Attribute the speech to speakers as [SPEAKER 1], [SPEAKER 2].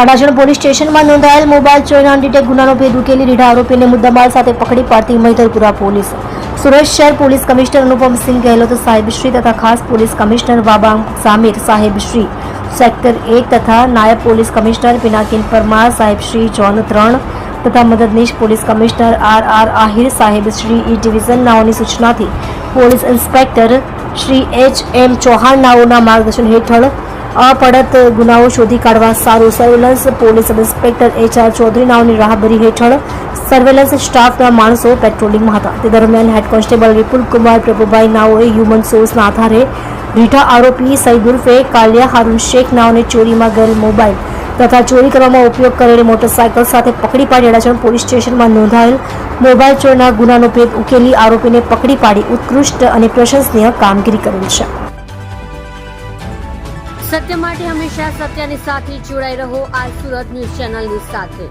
[SPEAKER 1] Adajan police સ્ટેશનમાં નોંધાયેલ mobile ચોરીના અનડિટેક ગુનાનો ભેદ ઉકેલી રીઢા આરોપીને મુદ્દામાલ સાથે પકડી પાડતી મૈધરપુરા પોલીસ. સુરત શહેર પોલીસ કમિશનર અનુપમસિંહ ગેહલોત સાહેબશ્રી તથા ખાસ પોલીસ કમિશનર વાબાંગ સામીર સાહેબશ્રી સેક્ટર એક તથા નાયબ પોલીસ કમિશનર પિનાકિન પરમાર સાહેબશ્રી જોન ત્રણ તથા મદદનીશ police commissioner R R Ahir સાહેબશ્રી E division નાઓની સૂચનાથી police inspector Shri H M Chauhan નાઓના માર્ગદર્શન હેઠળ અપડત ગુનાઓ શોધી કાઢવા સારું surveillance police sub inspector H R Chaudhari નાઓની રાહબરી હેઠળ સર્વેલન્સ સ્ટાફના માણસો પેટ્રોલિંગમાં હતા. તે દરમિયાન હેડ કોન્સ્ટેબલ વિપુલ કુમાર, પ્રભુભાઈ નાઓએ હ્યુમન સોર્સના આધારે રીઠા આરોપી સઈદ ઉર્ફે કાલિયા હારૂન શેખ નાઓને ચોરીમાં ગયેલ મોબાઈલ તથા ચોરી કરવામાં ઉપયોગ કરેલી મોટરસાયકલ સાથે પકડી પાડી અડાજણ પોલીસ સ્ટેશનમાં નોંધાયેલ મોબાઈલ ચોરના ગુનાનો ભેદ ઉકેલી આરોપીને પકડી પાડી ઉત્કૃષ્ટ અને પ્રશંસનીય કામગીરી કરેલ છે.
[SPEAKER 2] સત્ય માટે હંમેશા સત્યની સાથે જોડાઈ રહો આ સુરત ન્યૂઝ ચેનલની સાથે.